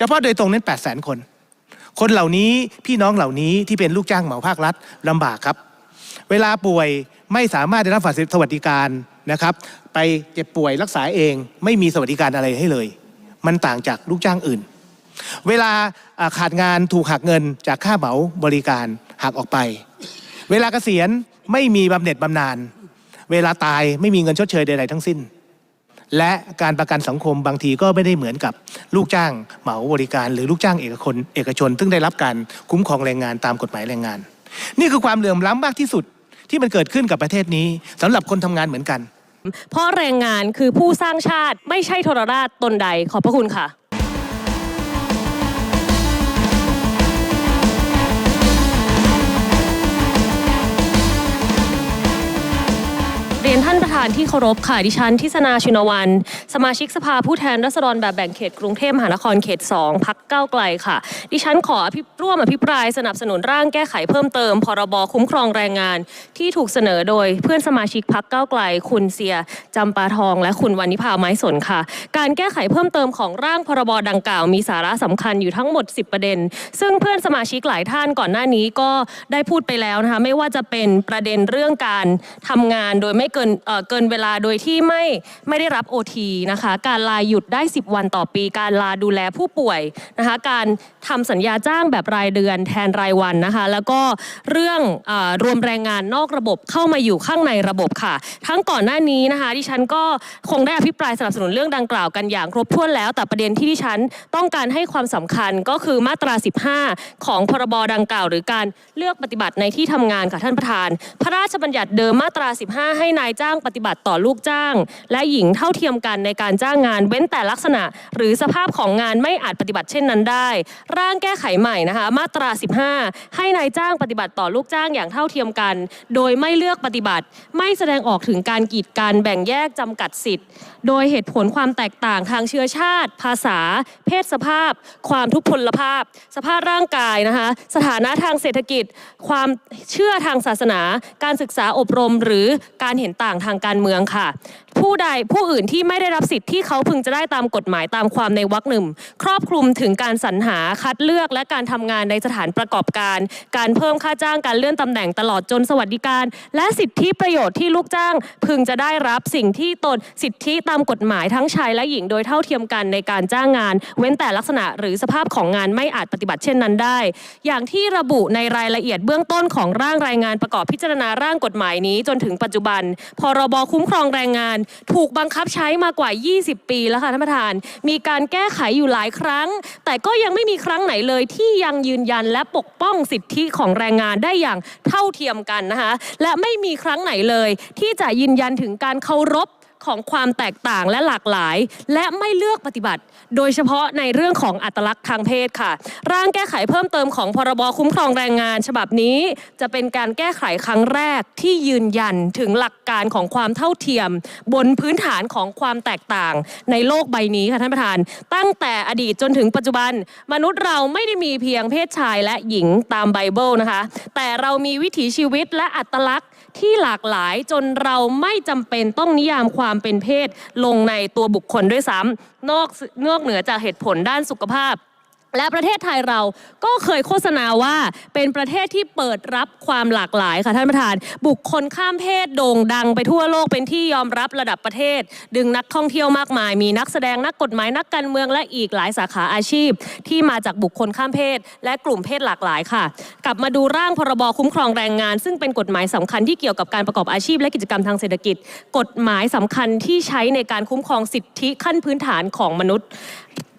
เฉพาะโดยตรงนั้น8 0 0 0 0 0 คน คนเหล่านี้พี่น้องเหล่านี้ที่เป็นลูกจ้างเหมาภาครัฐลำบากครับ เวลาป่วยไม่สามารถได้รับสวัสดิการนะครับ ไปเจ็บป่วยรักษาเองไม่มีสวัสดิการอะไรให้เลย มันต่างจากลูกจ้างอื่น เวลาขาดงานถูกหักเงินจากค่าเหมาบริการหักออกไป เวลาเกษียณไม่มีบำเหน็จบำนาญเวลาตายไม่มีเงินชดเชยใดๆทั้งสิ้น และการประกันสังคมบางทีก็ไม่ได้เหมือนกับลูกจ้างเหมาบริการ หรือลูกจ้างเอกชนเอกชน ซึ่งได้รับการคุ้มครองแรงงานตามกฎหมายแรงงาน นี่คือความเหลื่อมล้ำมากที่สุดที่มันเกิดขึ้นกับประเทศนี้สำหรับคนทำงานเหมือนกัน เพราะแรงงานคือผู้สร้างชาติไม่ใช่ทรราชตนใดขอบพระคุณค่ะเรียนท่านประานที่เคารพค่ะ ดิฉันทิศนาชินวัน สมาชิกสภาผู้แทนราษฎรแบบแบ่งเขตกรุงเทพมหานครเขต 2พักเก้าไกลค่ะ ดิฉันขออภิร่วมอภิปรายสนับสนุนร่างแก้ไขเพิ่มเติม พรบคุ้มครองแรงงาน ที่ถูกเสนอโดยเพื่อนสมาชิกพักเก้าไกล คุณเสียจำปาทอง และคุณวานิพาไม้สนค่ะ การแก้ไขเพิ่มเติมของร่างพรบดังกล่าว มีสาระสำคัญอยู่ทั้งหมด 10 ประเด็น ซึ่งเพื่อนสมาชิกหลายท่านก่อนหน้านี้ก็ได้พูดไปแล้วนะคะไม่ว่าจะเป็นประเด็นเรื่องการทำงานโดยไม่เกินเกินเวลาโดยที่ไม่ไม่ได้รับ OT นะคะ การลาหยุดได้ 10 วันต่อปี การลาดูแลผู้ป่วยนะคะ การทำสัญญาจ้างแบบรายเดือนแทนรายวันนะคะ แล้วก็เรื่องอรวมแรงงานนอกระบบเข้ามาอยู่ข้างในระบบค่ะ ทั้งก่อนหน้านี้นะคะดิฉันก็คงได้อภิปรายสนับสนุนเรื่องดังกล่าวกันอย่างครบถ้วนแล้ว แต่ประเด็นที่ดิฉันต้องการให้ความสำคัญก็คือมาตรา 15 ของพรบดังกล่าว หรือการเลือกปฏิบัติในที่ทำงานค่ะท่านประธาน พระราชบัญญัติเดิมมาตรา 15 ให้นายจ้างปฏิิบัติต่อลูกจ้าง และหญิงเท่าเทียมกันในการจ้างงาน เว้นแต่ลักษณะ หรือสภาพของงานไม่อาจปฏิบัติเช่นนั้นได้ ร่างแก้ไขใหม่นะคะ มาตรา 15 ให้นายจ้างปฏิบัติต่อลูกจ้างอย่างเท่าเทียมกัน โดยไม่เลือกปฏิบัติ ไม่แสดงออกถึงการกีดกันแบ่งแยกจำกัดสิทธิ์ โดยเหตุผลความแตกต่างทางเชื้อชาติ ภาษา เพศสภาพ ความทุพพลภาพ สภาพร่างกายนะคะ สถานะทางเศรษฐกิจ ความเชื่อทางศาสนา การศึกษาอบรม หรือการเห็นต่างทางการการเมืองค่ะ ผู้ใดผู้อื่นที่ไม่ได้รับสิทธิ์ที่เขาพึงจะได้ตามกฎหมายตามความในวรรคหนึ่ง ครอบคลุมถึงการสรรหาคัดเลือกและการทำงานในสถานประกอบการ การเพิ่มค่าจ้างการเลื่อนตำแหน่งตลอดจนสวัสดิการ และสิทธิประโยชน์ที่ลูกจ้าง พึงจะได้รับสิ่งที่ตนสิทธิตามกฎหมายทั้งชายและหญิงโดยเท่าเทียมกันในการจ้างงาน เว้นแต่ลักษณะหรือสภาพของงานไม่อาจปฏิบัติเช่นนั้นได้ อย่างที่ระบุในรายละเอียดเบื้องต้นของร่างรายงานประกอบพิจารณาร่างกฎหมายนี้จนถึงปัจจุบัน พรบคุ้มครองแรงงานถูกบังคับใช้มากว่า 20 ปีแล้วค่ะท่านประธาน มีการแก้ไขอยู่หลายครั้ง แต่ก็ยังไม่มีครั้งไหนเลยที่ยังยืนยันและปกป้องสิทธิของแรงงานได้อย่างเท่าเทียมกันนะคะและไม่มีครั้งไหนเลยที่จะยืนยันถึงการเคารพ ของความแตกต่างและหลากหลาย และไม่เลือกปฏิบัติ โดยเฉพาะในเรื่องของอัตลักษณ์ทางเพศค่ะ ร่างแก้ไขเพิ่มเติมของพรบคุ้มครองแรงงาน ฉบับนี้จะเป็นการแก้ไขครั้งแรกที่ยืนยันถึงหลักการของความเท่าเทียม บนพื้นฐานของความแตกต่างในโลกใบนี้ค่ะท่านประธาน ตั้งแต่อดีตจนถึงปัจจุบัน มนุษย์เราไม่ได้มีเพียงเพศชายและหญิงตามไบเบิลนะคะ แต่เรามีวิถีชีวิตและอัตลักษณ์ ที่หลากหลายจนเราไม่จำเป็นต้องนิยามความเป็นเพศลงในตัวบุคคลด้วยซ้ำนอกนอกเหนือจากเหตุผลด้านสุขภาพ และประเทศไทยเราก็เคยโฆษณาว่าเป็นประเทศที่เปิดรับความหลากหลายค่ะท่านประธาน บุคคลข้ามเพศโด่งดังไปทั่วโลกเป็นที่ยอมรับระดับประเทศ ดึงนักท่องเที่ยวมากมาย มีนักแสดงนักกฎหมายนักการเมืองและอีกหลายสาขาอาชีพ ที่มาจากบุคคลข้ามเพศ และกลุ่มเพศหลากหลายค่ะ กลับมาดูร่างพรบคุ้มครองแรงงาน ซึ่งเป็นกฎหมายสำคัญที่เกี่ยวกับการประกอบอาชีพ และกิจกรรมทางเศรษฐกิจ กฎหมายสำคัญที่ใช้ในการคุ้มครองสิทธิขั้นพื้นฐานของมนุษย์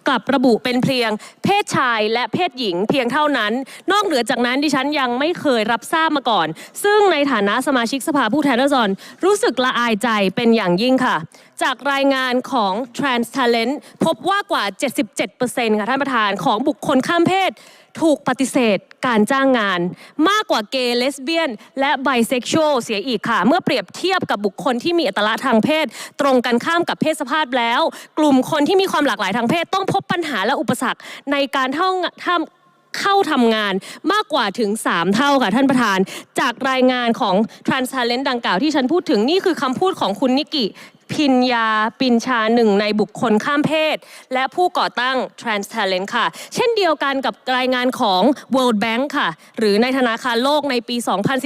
กลับระบุเป็นเพียง เพศชายและเพศหญิงเพียงเท่านั้น นอกเหนือจากนั้นดิฉันยังไม่เคยรับทราบมาก่อน ซึ่งในฐานะสมาชิกสภาผู้แทนราษฎรรู้สึกละอายใจเป็นอย่างยิ่งค่ะ จากรายงานของ Trans Talent พบว่ากว่า 77%ค่ะท่านประธานของบุคคลข้ามเพศ ถูกปฏิเสธการจ้างงาน มากกว่าเกย์เลสเบี้ยน และไบเซ็กชวลเสียอีกค่ะ เมื่อเปรียบเทียบกับบุคคลที่มีอัตลักษณ์ทางเพศ ตรงกันข้ามกับเพศสภาพแล้ว กลุ่มคนที่มีความหลากหลายทางเพศ ต้องพบปัญหาและอุปสรรคในการเท่าทำเข้าทำงานมากกว่าถึง 3 เท่าค่ะท่านประธาน จากรายงานของ Trans Talent ดังกล่าวที่ฉันพูดถึงนี่คือคำพูดของคุณนิกิ พิญญาปินชาหนึ่งในบุคคลข้ามเพศ และผู้ก่อตั้ง Trans Talent ค่ะ เช่นเดียวกันกับรายงานของ World Bank ค่ะ หรือในธนาคารโลกในปี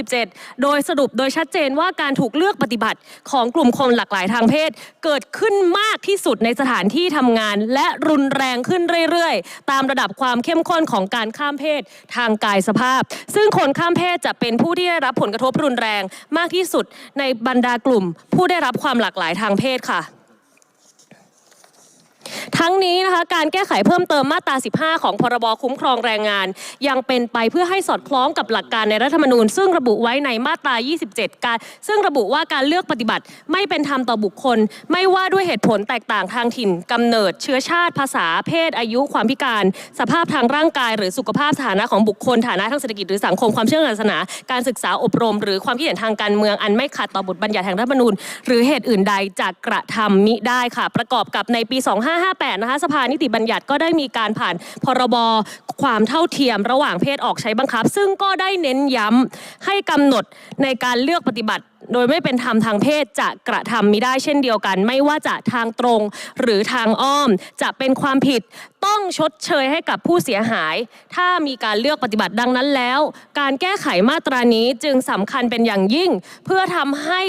2017 โดยสรุปโดยชัดเจนว่าการถูกเลือกปฏิบัติของกลุ่มคนหลากหลายทางเพศ เกิดขึ้นมากที่สุดในสถานที่ทำงาน และรุนแรงขึ้นเรื่อยๆ ตามระดับความเข้มข้นของการข้ามเพศทางกายสภาพ ซึ่งคนข้ามเพศจะเป็นผู้ที่ได้รับผลกระทบรุนแรงมากที่สุดในบรรดากลุ่ม ผู้ได้รับความหลากหลายทางเพศค่ะ ทั้งนี้นะคะการแก้ไขเพิ่มเติมมาตรา 15 ของพรบคุ้มครองแรงงาน ยังเป็นไปเพื่อให้สอดคล้องกับหลักการในรัฐธรรมนูญ ซึ่งระบุไว้ในมาตรา 27 การซึ่งระบุว่าการเลือกปฏิบัติไม่เป็นธรรมต่อบุคคล ไม่ว่าด้วยเหตุผลแตกต่างทางถิ่นกำเนิด เชื้อชาติ ภาษาเพศ อายุความพิการ สภาพทางร่างกาย หรือสุขภาพสถานะของบุคคลฐานะทางเศรษฐกิจหรือสังคมความเชื่อศาสนา การศึกษาอบรม หรือความคิดเห็นทางการเมืองอันไม่ขัดต่อบทบัญญัติแห่งรัฐธรรมนูญ หรือเหตุอื่นใดจะกระทำมิได้ค่ะ ประกอบกับในปี 2558นะคะสภานิติบัญญัติก็ได้มีการผ่านพรบความเท่าเทียมระหว่างเพศออกใช้บังคับ ซึ่งก็ได้เน้นย้ำให้กำหนดในการเลือกปฏิบัติ โดยไม่เป็นธรรมทางเพศจะกระทำมิได้เช่นเดียวกัน ไม่ว่าจะทางตรงหรือทางอ้อมจะเป็นความผิดต้องชดเชยให้กับผู้เสียหาย ถ้ามีการเลือกปฏิบัติดังนั้นแล้ว การแก้ไขมาตรานี้จึงสำคัญเป็นอย่างยิ่ง เพื่อทำให้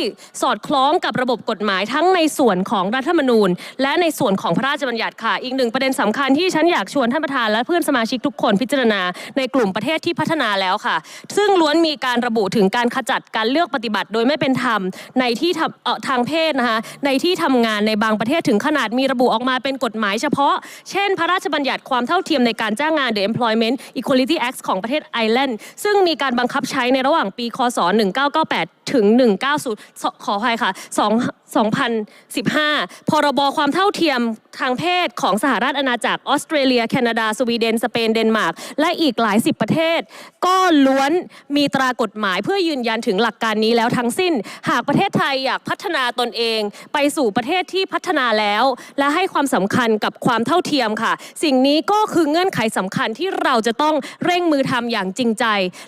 สอดคล้องกับระบบกฎหมายทั้งในส่วนของรัฐธรรมนูญ และในส่วนของพระราชบัญญัติค่ะ อีกหนึ่งประเด็นสำคัญที่ฉันอยากชวนท่านประธานและเพื่อนสมาชิกทุกคนพิจารณาในกลุ่มประเทศที่พัฒนาแล้วค่ะ ซึ่งล้วนมีการระบุถึงการขจัดการเลือกปฏิบัติ โดยไม่เป็นธรรมในที่ทำเอ่อทางเพศนะคะในที่ทำงานในบางประเทศถึงขนาดมีระบุออกมาเป็นกฎหมายเฉพาะ เช่น พระราชบัญญัติความเท่าเทียมในการจ้างงาน The Employment Equality Act ของประเทศไอร์แลนด์ซึ่งมีการบังคับใช้ในระหว่างปีคศ 1998 ถึง 190 ขออภัยค่ะ 2 2015 พรบความเท่าเทียมทางเพศของสหรัฐอาณาจักรออสเตรเลีย แคนาดา สวีเดน สเปน เดนมาร์ก และอีกหลายสิบประเทศ ก็ล้วนมีตรากฎหมายเพื่อยืนยันถึงหลักการนี้แล้วทั้งสิ้น หากประเทศไทยอยากพัฒนาตนเอง ไปสู่ประเทศที่พัฒนาแล้ว และให้ความสำคัญกับความเท่าเทียมค่ะ สิ่งนี้ก็คือเงื่อนไขสำคัญที่เราจะต้องเร่งมือทำอย่างจริงใจ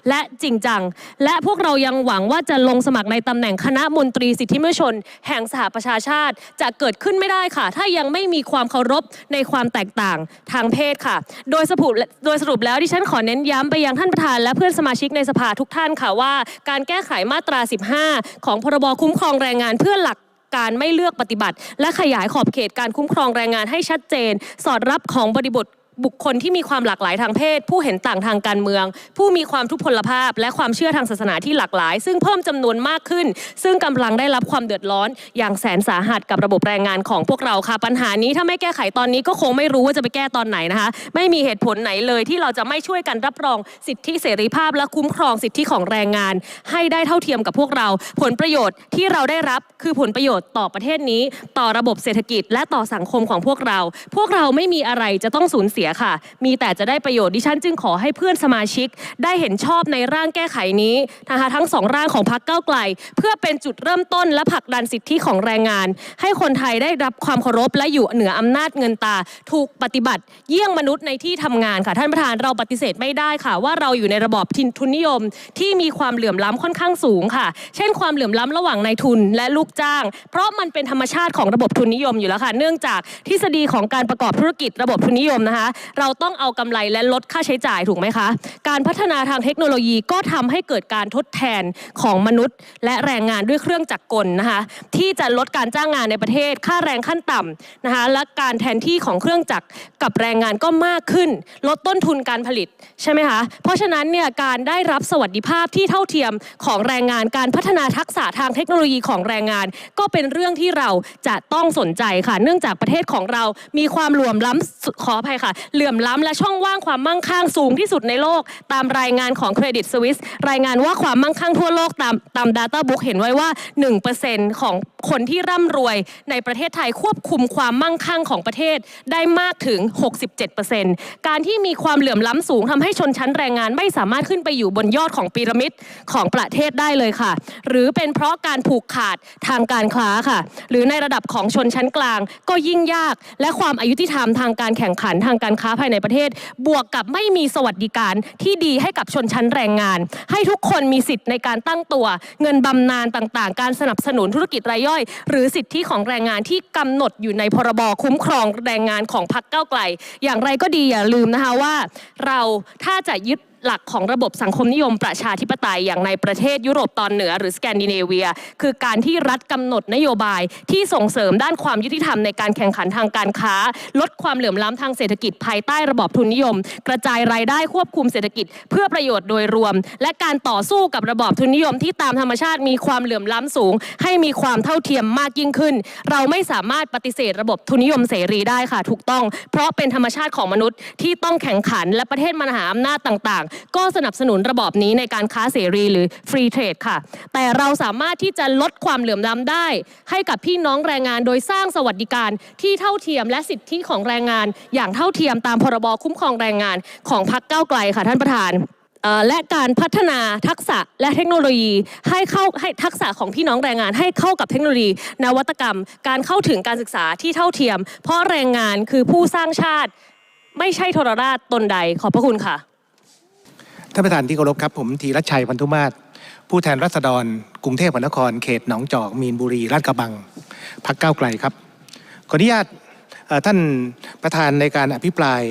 และจริงจัง และพวกเรายังหวังว่าจะลงสมัครในตำแหน่งคณะมนตรีสิทธิมนุษยชน แห่งสหประชาชาติจะเกิดขึ้นไม่ได้ค่ะ ถ้ายังไม่มีความเคารพในความแตกต่างทางเพศค่ะ โดยสรุปโดยสรุปแล้วดิฉันขอเน้นย้ำไปยังท่านประธาน และเพื่อนสมาชิกในสภาทุกท่านค่ะว่า การแก้ไขมาตรา 15 ของพรบคุ้มครองแรงงานเพื่อหลักการไม่เลือกปฏิบัติ และขยายขอบเขตการคุ้มครองแรงงานให้ชัดเจน สอดรับของบริบท บุคคลที่มีความหลากหลายทางเพศ ผู้เห็นต่างทางการเมือง ผู้มีความทุพพลภาพ และความเชื่อทางศาสนาที่หลากหลาย ซึ่งเพิ่มจำนวนมากขึ้น ซึ่งกำลังได้รับความเดือดร้อน อย่างแสนสาหัสกับระบบแรงงานของพวกเราค่ะ ปัญหานี้ถ้าไม่แก้ไขตอนนี้ก็คงไม่รู้ว่าจะไปแก้ตอนไหนนะคะ ไม่มีเหตุผลไหนเลยที่เราจะไม่ช่วยกันรับรองสิทธิเสรีภาพ และคุ้มครองสิทธิของแรงงาน ให้ได้เท่าเทียมกับพวกเรา ผลประโยชน์ที่เราได้รับคือผลประโยชน์ต่อประเทศนี้ ต่อระบบเศรษฐกิจ และต่อสังคมของพวกเรา พวกเราไม่มีอะไรจะต้องสูญเสียค่ะ มีแต่จะได้ประโยชน์ดิฉันจึงขอให้เพื่อนสมาชิก ได้เห็นชอบในร่างแก้ไขนี้นะคะทั้งสองร่างของพรรคก้าวไกล เพื่อเป็นจุดเริ่มต้นและผลักดันสิทธิของแรงงาน ให้คนไทยได้รับความเคารพและอยู่เหนืออำนาจเงินตา ถูกปฏิบัติ เยี่ยงมนุษย์ในที่ทำงานค่ะ ท่านประธานเราปฏิเสธไม่ได้ค่ะ ว่าเราอยู่ในระบอบทินทุนนิยม ที่มีความเหลื่อมล้ำค่อนข้างสูงค่ะ เช่น ความเหลื่อมล้ำระหว่างนายทุนและลูกจ้าง เพราะมันเป็นธรรมชาติของระบบทุนนิยมอยู่แล้วค่ะ เนื่องจากทฤษฎีของการประกอบธุรกิจระบบทุนนิยมนะคะเราต้องเอากำไรและลดค่าใช้จ่ายถูกไหมคะ การพัฒนาทางเทคโนโลยีก็ทำให้เกิดการทดแทนของมนุษย์ และแรงงานด้วยเครื่องจักรกลนะคะที่จะลดการจ้างงานในประเทศ ค่าแรงขั้นต่ำนะคะและการแทนที่ของเครื่องจักรกับแรงงานก็มากขึ้น ลดต้นทุนการผลิตใช่ไหมคะเพราะฉะนั้นเนี่ยการได้รับสวัสดิภาพที่เท่าเทียมของแรงงานการพัฒนาทักษะทางเทคโนโลยีของแรงงาน ก็เป็นเรื่องที่เราจะต้องสนใจค่ะ เนื่องจากประเทศของเรามีความเหลื่อมล้ำขออภัยค่ะเหลื่อมล้ำและช่องว่างความมั่งคั่งสูงที่สุดในโลก ตามรายงานของเครดิตสวิสรายงานว่าความมั่งคั่งทั่วโลกตามตาม Data Book เห็นไว้ว่า 1%ของคนที่ร่ำรวยในประเทศไทยควบคุมความมั่งคั่งของประเทศได้มากถึง 67%การที่มีความเหลื่อมล้ำสูงทำให้ชนชั้นแรงงานไม่สามารถขึ้นไปอยู่บนยอดของพีระมิดของประเทศได้เลยค่ะ หรือเป็นเพราะการผูกขาดทางการค้าค่ะ หรือในระดับของชนชั้นกลางก็ยิ่งยาก และความอายุติธรรมทางการแข่งขันทางการค้าภายในประเทศ บวกกับไม่มีสวัสดิการที่ดีให้กับชนชั้นแรงงาน ให้ทุกคนมีสิทธิ์ในการตั้งตัว เงินบำนาญต่างๆ การสนับสนุนธุรกิจรายย่อยหรือสิทธิของแรงงานที่กำหนดอยู่ในพรบคุ้มครองแรงงานของพรรคก้าไกล อย่างไรก็ดีอย่าลืมนะคะว่า เราถ้าจะยึด หลักของระบบสังคมนิยมประชาธิปไตยอย่างในประเทศยุโรปตอนเหนือหรือสแกนดิเนเวีย คือการที่รัฐกำหนดนโยบายที่ส่งเสริมด้านความยุติธรรมในการแข่งขันทางการค้า ลดความเหลื่อมล้ำทางเศรษฐกิจภายใต้ระบบทุนนิยม กระจายรายได้ควบคุมเศรษฐกิจ เพื่อประโยชน์โดยรวม และการต่อสู้กับระบบทุนนิยมที่ตามธรรมชาติมีความเหลื่อมล้ำสูง ให้มีความเท่าเทียมมากยิ่งขึ้น เราไม่สามารถปฏิเสธระบบทุนนิยมเสรีได้ค่ะถูกต้อง เพราะเป็นธรรมชาติของมนุษย์ที่ต้องแข่งขันและประเทศมหาอำนาจต่างๆ ก็สนับสนุนระบอบนี้ในการค้าเสรีหรือฟรีเทรดค่ะ แต่เราสามารถที่จะลดความเหลื่อมล้ำได้ ให้กับพี่น้องแรงงานโดยสร้างสวัสดิการที่เท่าเทียมและสิทธิของแรงงาน อย่างเท่าเทียมตามพรบคุ้มครองแรงงานของพรรคก้าวไกลค่ะท่านประธานและการพัฒนาทักษะและเทคโนโลยีให้เข้าให้ทักษะของพี่น้องแรงงานให้เข้ากับเทคโนโลยี นวัตกรรม การเข้าถึงการศึกษาที่เท่าเทียม เพราะแรงงานคือผู้สร้างชาติ ไม่ใช่ทรราชตนใดขอบพระคุณค่ะ ท่านประธานที่เคารพครับผมธีรชัยพันธุมาศผู้แทนรัษฎร กรุงเทพมหานคร เขตหนองจอกมีนบุรีลาดกระบังพักเก้าไกลครับขออนุญาตท่านประธานในการอภิปราย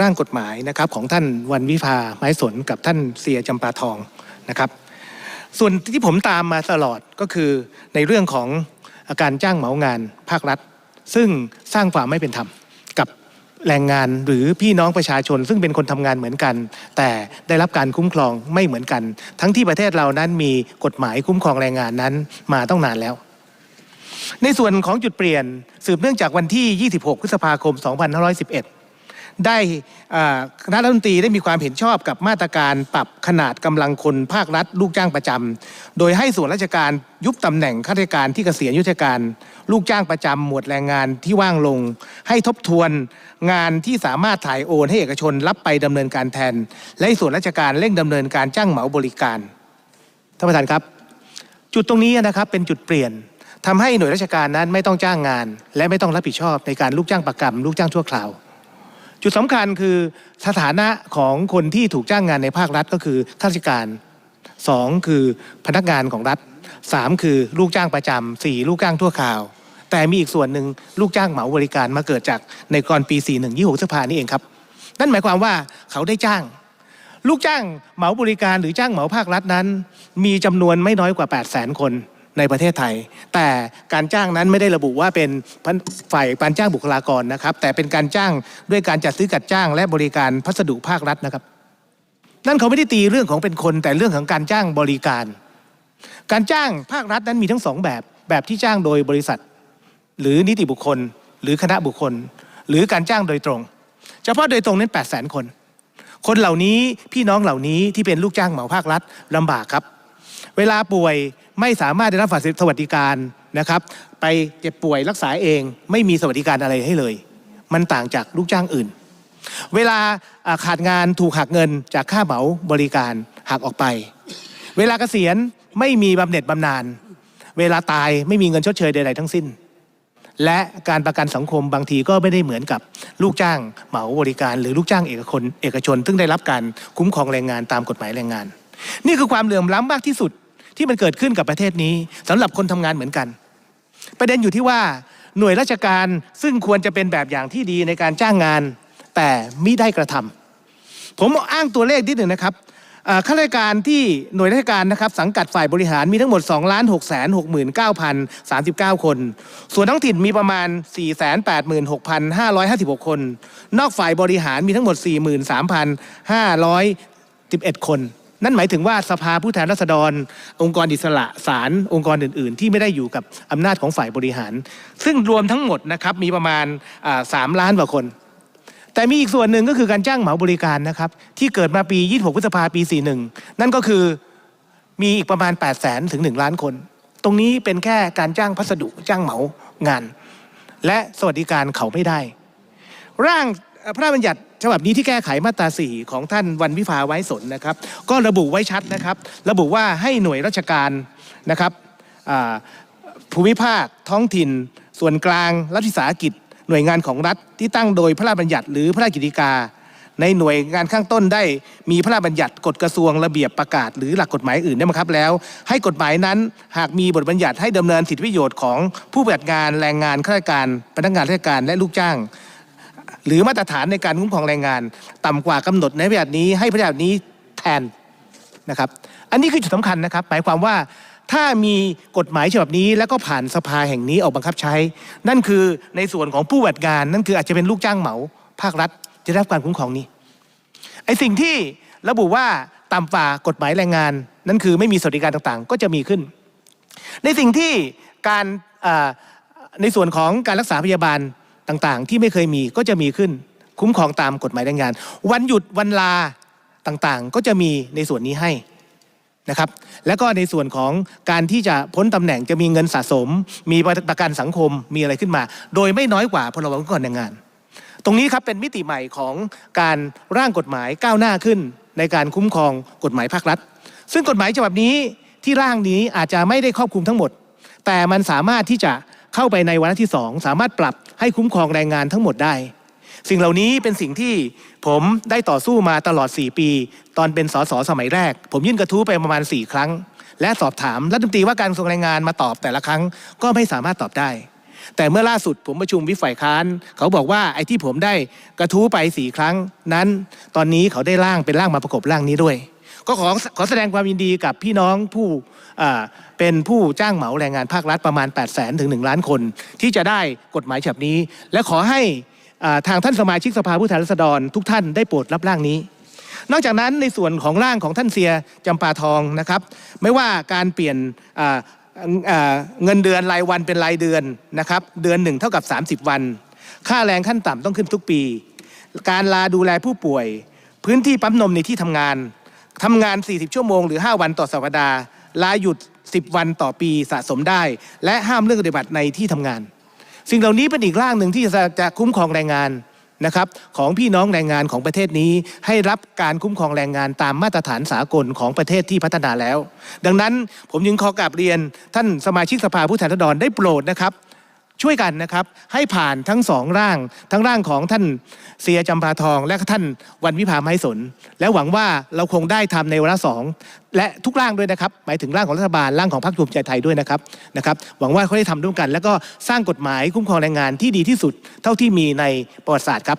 ร่างกฎหมายนะครับของท่านวันวิภาไม้สนกับท่านเสียจำปาทองนะครับ ส่วนที่ผมตามมาตลอดก็คือในเรื่องของการจ้างเหมางานภาครัฐ ซึ่งสร้างความไม่เป็นธรรม แรงงานหรือพี่น้องประชาชน ซึ่งเป็นคนทำงานเหมือนกัน แต่ได้รับการคุ้มครองไม่เหมือนกัน ทั้งที่ประเทศเรานั้นมีกฎหมายคุ้มครองแรงงานนั้นมาต้องนานแล้ว ในส่วนของจุดเปลี่ยนสืบเนื่องจากวันที่ 26 พฤษภาคม 2511 ได้คณะรัฐมนตรีได้มีความเห็นชอบกับมาตรการปรับขนาดกำลังคนภาครัฐ ลูกจ้างประจำโดยให้ส่วนราชการยุบตำแหน่งข้าราชการที่เกษียณยุทธการ ลูกจ้างประจำหมวดแรงงานที่ว่างลง ให้ทบทวนงานที่สามารถถ่ายโอนให้เอกชนรับไปดำเนินการแทน และให้ส่วนราชการเร่งดำเนินการจ้างเหมาบริการท่านประธานครับ จุดตรงนี้นะครับเป็นจุดเปลี่ยนทำให้หน่วยราชการนั้นไม่ต้องจ้างงาน และไม่ต้องรับผิดชอบในการลูกจ้างประกรรม ลูกจ้างชั่วคราว จุดสำคัญคือสถานะของคนที่ถูกจ้างงานในภาครัฐก็คือข้าราชการสองคือพนักงานของรัฐสามคือลูกจ้างประจำสี่ลูกจ้างทั่วคราว แต่มีอีกส่วนหนึ่งลูกจ้างเหมาบริการมาเกิดจากในกรปี 41 26สภานี่เองครับ นั่นหมายความว่าเขาได้จ้าง ลูกจ้างเหมาบริการหรือจ้างเหมาภาครัฐนั้น มีจำนวนไม่น้อยกว่า 8 0 0 0 0 0 คน ในประเทศไทย แต่การจ้างนั้นไม่ได้ระบุว่าเป็นฝ่ายการจ้างบุคลากรนะครับ แต่เป็นการจ้างด้วยการจัดซื้อจัดจ้างและบริการพัสดุภาครัฐนะครับ นั่นเขาไม่ได้ตีเรื่องของเป็นคน แต่เรื่องของการจ้างบริการ การจ้างภาครัฐนั้นมีทั้งสองแบบ แบบที่จ้างโดยบริษัท หรือนิติบุคคล หรือคณะบุคคล หรือการจ้างโดยตรง เฉพาะโดยตรงนั้น8 0 0 0 0 0 คน คนเหล่านี้พี่น้องเหล่านี้ที่เป็นลูกจ้างเหมาภาครัฐลำบากครับ เวลาป่วยไม่สามารถได้รับสวัสดิการนะครับ ไปเจ็บป่วยรักษาเองไม่มีสวัสดิการอะไรให้เลย มันต่างจากลูกจ้างอื่น เวลาอ่าขาดงานถูกหักเงินจากค่าเหมาบริการหักออกไป เวลาเกษียณไม่มีบำเหน็จบำนาญเวลาตายไม่มีเงินชดเชยใดๆทั้งสิ้น และการประกันสังคมบางทีก็ไม่ได้เหมือนกับลูกจ้างเหมาบริการ หรือลูกจ้างเอกชนเอกชน ซึ่งได้รับการคุ้มครองแรงงานตามกฎหมายแรงงาน นี่คือความเหลื่อมล้ำมากที่สุด ที่มันเกิดขึ้นกับประเทศนี้สำหรับคนทำงานเหมือนกัน ประเด็นอยู่ที่ว่าหน่วยราชการซึ่งควรจะเป็นแบบอย่างที่ดีในการจ้างงาน แต่ไมิได้กระทำผมอ้างตัวเลขนิดหนึ่งนะครับข้าราชการที่หน่วยราชการนะครับสังกัดฝ่ายบริหารมีทั้งหมด 2 6 6 9 0 39 คน ส่วนท้องถิ่นมีประมาณ 4 8 6 5 5 6 คน นอกฝ่ายบริหารมีทั้งหมด 43,511 คน นั่นหมายถึงว่าสภาผู้แทนราษฎร องค์กรอิสระศาลองค์กรอื่น ๆ ที่ไม่ได้อยู่กับอำนาจของฝ่ายบริหาร ซึ่งรวมทั้งหมดนะครับมีประมาณอ่า3ล้านกว่าคน แต่มีอีกส่วนหนึ่งก็คือการจ้างเหมาบริการนะครับที่เกิดมาปี 26 พฤษภาปี 41 นั่นก็คือมีอีกประมาณ 8 0 0แสนถึง 1 ล้านคน ตรงนี้เป็นแค่การจ้างพัสดุจ้างเหมางาน และสวัสดิการเขาไม่ได้ ร่างพระราชบัญญัติ ฉบับนี้ที่แก้ไขมาตรา 4 ของท่านวันวิภาไว้สนนะครับ ก็ระบุไว้ชัดนะครับ ระบุว่าให้หน่วยราชการนะครับภูมิภาคท้องถิ่น ส่วนกลางรัฐวิสาหกิจ หน่วยงานของรัฐที่ตั้งโดยพระราชบัญญัติหรือพระราชกิจกา ในหน่วยงานข้างต้นได้มีพระราชบัญญัติกฎกระทรวงระเบียบประกาศ หรือหลักกฎหมายอื่นได้บังคับแล้ว ให้กฎหมายนั้นหากมีบทบัญญัติให้ดำเนินสิทธิประโยชน์ของผู้ปฏิบัติงานแรงงานข้าราชการพนักงานราชการและลูกจ้าง หรือมาตรฐานในการคุ้มครองแรงงาน ต่ำกว่ากำหนดในพระราชบัญญัตินี้ให้พระราชบัญญัตินี้แทนนะครับ อันนี้คือจุดสำคัญนะครับ หมายความว่าถ้ามีกฎหมายฉบับนี้แล้วก็ผ่านสภาแห่งนี้ออกบังคับใช้ นั่นคือในส่วนของผู้บัติงาน นั่นคืออาจจะเป็นลูกจ้างเหมา ภาครัฐ จะได้รับการคุ้มครองนี้ไอ้สิ่งที่ระบุว่าต่ำฝ่ากฎหมายแรงงาน นั่นคือไม่มีสวัสดิการต่างๆ ก็จะมีขึ้น ในสิ่งที่การในส่วนของการรักษาพยาบาล ต่างๆ ที่ไม่เคยมีก็จะมีขึ้นคุ้มครองตามกฎหมายแรงงาน วันหยุดวันลาต่างๆ ก็จะมีในส่วนนี้ให้นะครับ แล้วก็ในส่วนของการที่จะพ้นตำแหน่งจะมีเงินสะสม มีประกันสังคมมีอะไรขึ้นมา โดยไม่น้อยกว่าพรบคุ้มครองแรงงาน ตรงนี้ครับเป็นมิติใหม่ของการร่างกฎหมายก้าวหน้าขึ้น ในการคุ้มครองกฎหมายภาครัฐ ซึ่งกฎหมายฉบับนี้ที่ร่างนี้อาจจะไม่ได้ครอบคลุมทั้งหมด แต่มันสามารถที่จะ เข้าไปในวาระที่สองสามารถปรับให้คุ้มครองแรงงานทั้งหมดได้ สิ่งเหล่านี้เป็นสิ่งที่ผมได้ต่อสู้มาตลอด 4 ปี ตอนเป็นสสสมัยแรก ผมยื่นกระทู้ไปประมาณ 4 ครั้ง และสอบถามรัฐมนตรีว่าการกระทรวงแรงงานมาตอบแต่ละครั้งก็ไม่สามารถตอบได้ แต่เมื่อล่าสุดผมประชุมวิฝ่ายค้าน เขาบอกว่าไอ้ที่ผมได้กระทู้ไปสี่ครั้งนั้น ตอนนี้เขาได้ร่างเป็นร่างมาประกบร่างนี้ด้วย ก็ขอขอแสดงความยินดีกับพี่น้องผู้เป็นผู้จ้างเหมาแรงงานภาครัฐประมาณ 8 0 0แสนถึง1ล้านคน ที่จะได้กฎหมายฉบับนี้ และขอให้ทางท่านสมาชิกสภาผู้แทนราษฎรทุกท่านได้โปรดรับร่างนี้นอกจากนั้นในส่วนของร่างของท่านเสียจำปาทองนะครับ ไม่ว่าการเปลี่ยนเงินเดือนรายวันเป็นรายเดือนนะครับ เดือนหนึ่งเท่ากับ 30 วัน ค่าแรงขั้นต่ำต้องขึ้นทุกปี การลาดูแลผู้ป่วย พื้นที่ปั๊มนมในที่ทำงาน ทำงาน 40 ชั่วโมงหรือ 5 วันต่อสัปดาห์ลาหยุด 10 วันต่อปีสะสมได้ และห้ามเรื่องปฏิบัติในที่ทำงาน สิ่งเหล่านี้เป็นอีกร่างหนึ่งที่จะจะคุ้มครองแรงงานนะครับของพี่น้องแรงงานของประเทศนี้ ให้รับการคุ้มครองแรงงานตามมาตรฐานสากลของประเทศที่พัฒนาแล้ว ดังนั้นผมยึงขอกราบเรียน ท่านสมาชิกสภาผู้แทนราษฎรได้โปรดนะครับ ช่วยกันนะครับ ให้ผ่านทั้งสองร่าง ทั้งร่างของท่านเสียจำปาทอง และท่านวันวิภาไม้สน และหวังว่าเราคงได้ทำในวาระสองและทุกร่างด้วยนะครับ หมายถึงร่างของรัฐบาลร่างของพรรคภูมิใจไทยด้วยนะครับนะครับหวังว่าเขาได้ทำร่วมกัน แล้วก็สร้างกฎหมายคุ้มครองแรงงานที่ดีที่สุด เท่าที่มีในประวัติศาสตร์ครับ